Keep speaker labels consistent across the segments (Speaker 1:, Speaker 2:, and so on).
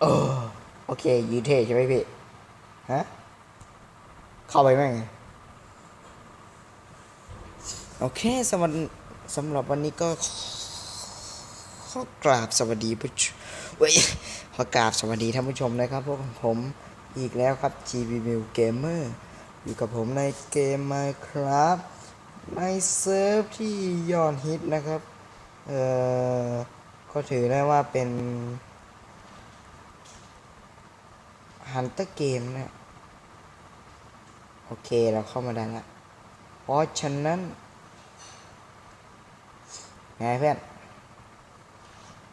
Speaker 1: เออ โอเค ยืนเท่ใช่ไหมพี่ ฮะ เข้าไปไหมโอเคสำหรับสำหรับวันนี้ก็ขอขอกราบสวัสดีผู้ชมเว้ยขอกราบสวัสดีท่านผู้ชมนะครับพวกผมอีกแล้วครับ GB m i l Gamer อยู่กับผมในเกม Minecraft ในเซิร์ฟที่ยอดฮิตนะครับ เอ่อ ก็ถือได้ว่าเป็น ฮันเตอร์เกมนะโอเคเราเข้ามาได้แล้วเพราะฉะนั้นไงเพื่อน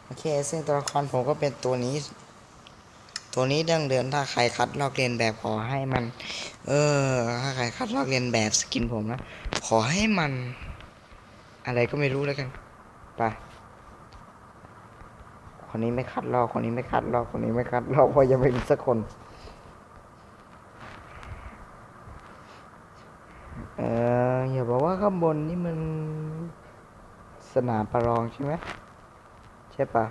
Speaker 1: โอเค ซึ่งตัวละครผมก็เป็นตัวนี้ ตัวนี้ดังเดิมถ้าใครคัดลอกเลียนแบบขอให้มัน เออ ถ้าใครคัดลอกเลียนแบบสกินผมนะ ขอให้มัน อะไรก็ไม่รู้แล้วกันไปคนนี้ไม่คัดลอก คนนี้ไม่คัดลอก คนนี้ไม่คัดลอกเพราะยังไม่มีสักคน เอออย่าบอกว่าข้างบนนี่มันสนามประลองใช่ไหมใช่ปะ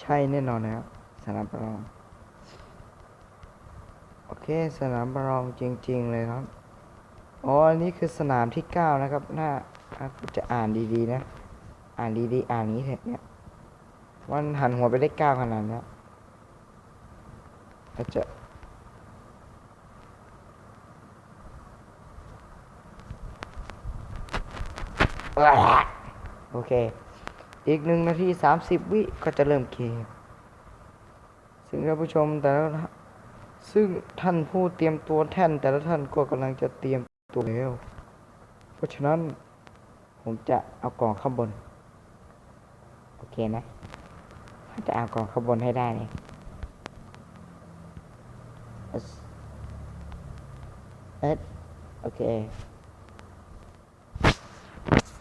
Speaker 1: ใช่แน่นอนนะครับสนามประลอง โอเคสนามประลองจริง ๆ เลยครับอ๋ออันนี้คือสนามที่เก้านะครับน่าจะอ่านดีๆนะ อ่านดีๆอ่านนี้เถอะเนี่ยมันหันหัวไปได้เก้าขนาดนี้แล้วจะ โอเค อีกหนึ่งนาทีสามสิบวิก็จะเริ่มเกม ซึ่งท่านผู้ชมแต่ละซึ่งท่านผู้เตรียมตัวแท่น แต่ละท่านก็กำลังจะเตรียมตัวแล้ว เพราะฉะนั้นผมจะเอากล่องข้างบน โอเคนะผมจะเอากล่องข้างบนให้ได้เลยเอสเอสโอเค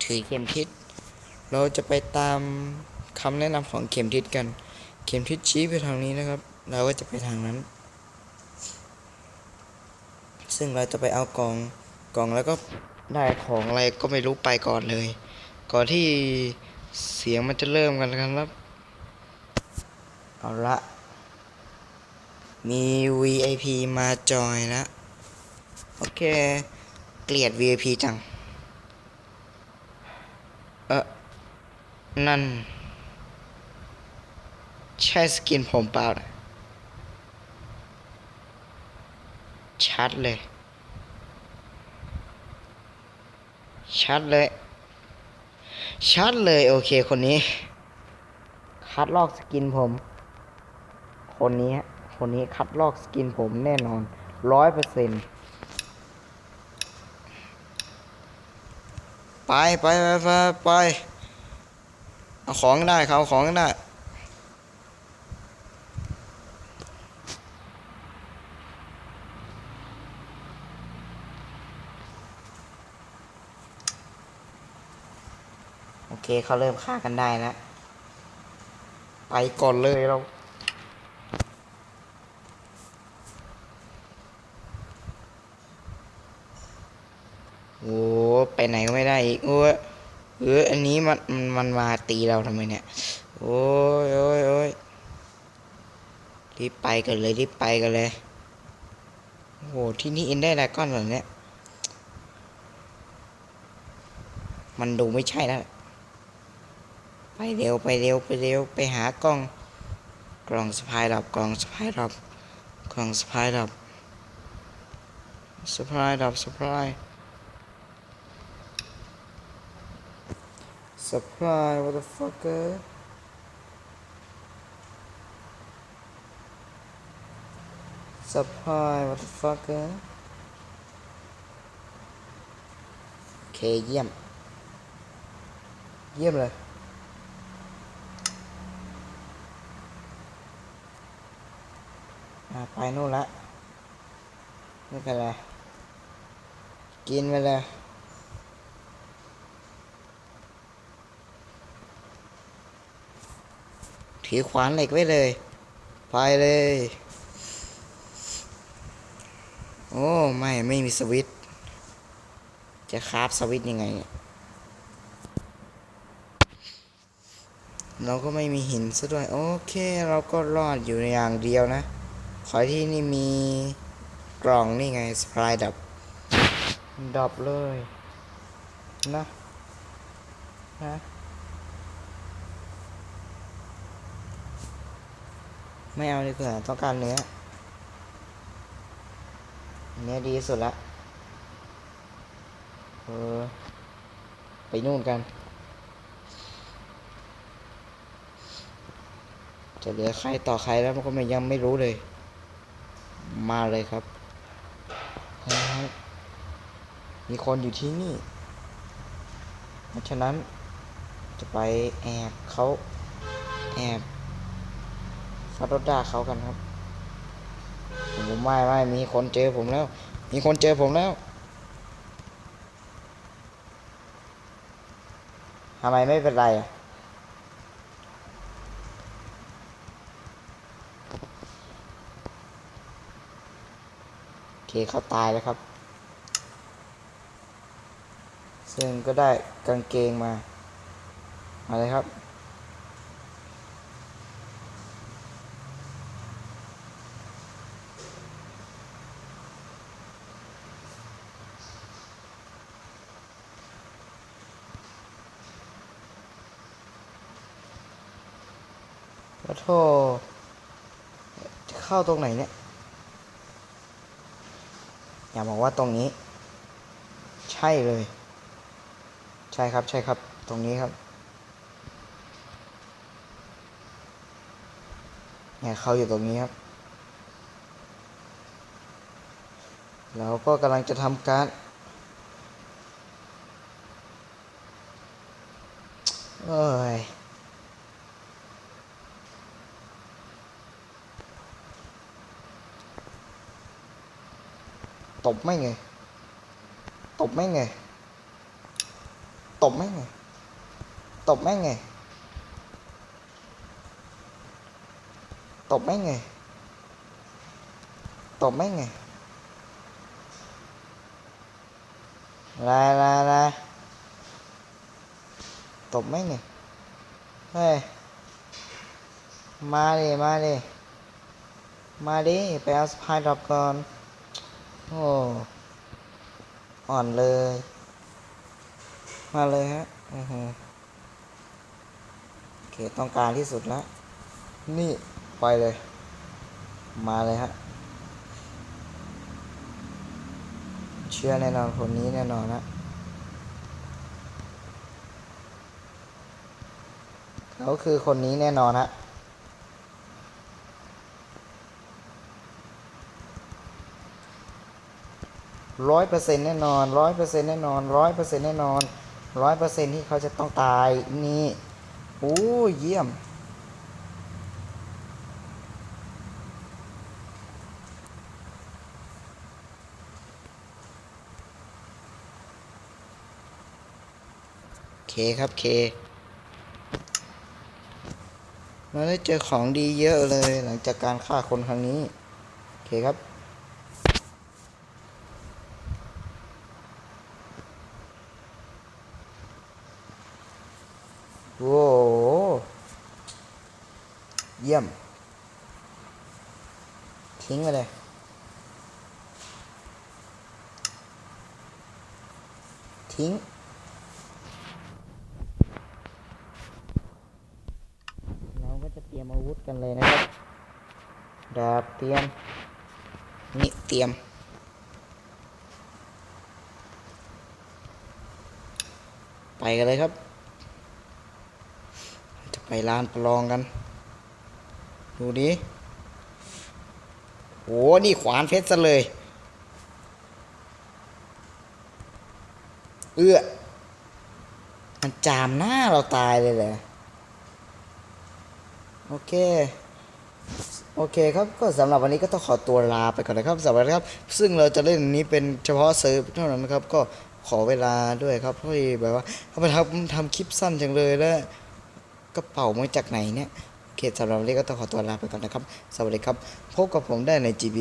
Speaker 1: ถือเข็มทิศ เราจะไปตามคำแนะนำของเข็มทิศกัน เข็มทิศชี้ไปทางนี้นะครับ เราก็จะไปทางนั้น ซึ่งเราจะไปเอากล่องกล่องแล้วก็ได้ของอะไรก็ไม่รู้ไปก่อนเลย ก่อนที่เสียงมันจะเริ่มกันครับ เอาละมี VIP มาจอยแล้ว โอเค เกลียด VIP จัง เออ นั่น ใช่สกินผมเปล่านะชัดเลย ชัดเลย ชัดเลยโอเคคนนี้ คัดลอกสกินผม คนนี้ คนนี้คัดลอกสกินผมแน่นอนร้อยเปอร์เซ็นต์ไปไปไปไปไป เอาของได้เขาเอาของได้โอเคเขาเริ่มฆ่ากันได้แล้วไปก่อนเลยเราโอ้ไปไหนก็ไม่ได้อีกโอ้ เอออันนี้มันมันมันมาตีเราทำไมเนี่ย โอ้ยโอ้ยโอ้ยรีบไปกันเลยรีบไปกันเลยโอ้โหที่นี่เอ็นได้อะไรก้อนเหรอเนี่ยมันดูไม่ใช่แล้วไปเร็วไปเร็วไปเร็วไปหากล้อง กล่องสะพายดับกล่องสะพายดับกล่องสะพายดับสะพายดับสะพาย Supply, what the fucker? Supply, what the fucker? โอเคเยี่ยม เยี่ยมเลย อ่ะไปนู่นละ ไม่เป็นไร กินไปเลย ถือขวานเหล็กไว้เลยไปเลย โอ้ ไม่ ไม่มีสวิต จะคราฟสวิตยังไงเนี่ยเราก็ไม่มีหินซะด้วย โอเค เราก็รอดอยู่อย่างเดียวนะ ขอที่นี่มีกล่องนี่ไงสปายดับ ดับเลย นะ นะ ไม่เอาดีกว่าต้องการเนื้อเนื้อดีสุดละเออไปนู่นกัน จะเหลือใครต่อใครแล้วมันก็ไม่ยังไม่รู้เลย มาเลยครับครับมีคนอยู่ที่นี่ เพราะฉะนั้นจะไปแอบเขาแอบ ฟัดรถด่าเขากันครับผมไม่ไม่มีคนเจอผมแล้ว มีคนเจอผมแล้วทำไมไม่เป็นไรโอเคเขาตายแล้วครับ ซึ่งก็ได้กางเกงมามาเลยครับ ขอโทษจะเข้าตรงไหนเนี่ย อย่าบอกว่าตรงนี้ ใช่เลย ใช่ครับใช่ครับ ตรงนี้ครับเนี่ยเขาอยู่ตรงนี้ครับเราก็กำลังจะทำการเอ้ย ตบไม่งไง ตบไม่งไง ตบไม่งไง ตบไม่งไง ตบไม่งไง ตบไม่งไงลาลาลาตบไม่งไง เฮ้ย มาดิมาดิมาดิไปเอาสปายดรอปก่อน โอ้อ่อนเลย มาเลยฮะอือฮึโอเค ต้องการที่สุดแล้ว นี่ไปเลย มาเลยฮะ เชื่อแน่นอนคนนี้แน่นอนนะเขาคือคนนี้แน่นอนฮะ ร้อยเปอร์เซ็นต์แน่นอนร้อยเปอร์เซ็นต์แน่นอนร้อยเปอร์เซ็นต์แน่นอนร้อยเปอร์เซ็นต์ที่เขาจะต้องตายนี่โอ้เยี่ยม เคครับเคเราได้เจอของดีเยอะเลยหลังจากการฆ่าคนครั้งนี้ โอเคครับ โว้โห เยี่ยม ทิ้งไปเลย ทิ้ง เราก็จะเตรียมอาวุธกันเลยนะครับดาบเตรียม นี่เตรียมไปกันเลยครับ จะไปร้านประลองกัน ดูดิโหนี่ขวานเพชรซะเลย เอื้อ มันจามหน้าเราตายเลยเหรอโอเค โอเคครับก็สำหรับวันนี้ก็ต้องขอตัวลาไปก่อนนะครับสวัสดีครับ ซึ่งเราจะเล่นนนี้เป็นเฉพาะเซิร์ฟเท่านั้นนะครับ ก็ขอเวลาด้วยครับเพราะแบบว่าเขาไปทำทำคลิปสั้นจังเลยแล้วกระเป๋ามาจากไหนเนี่ย โอเคสำหรับวันนี้ก็ต้องขอตัวลาไปก่อนนะครับ สวัสดีครับ พบกับผมได้ใน GB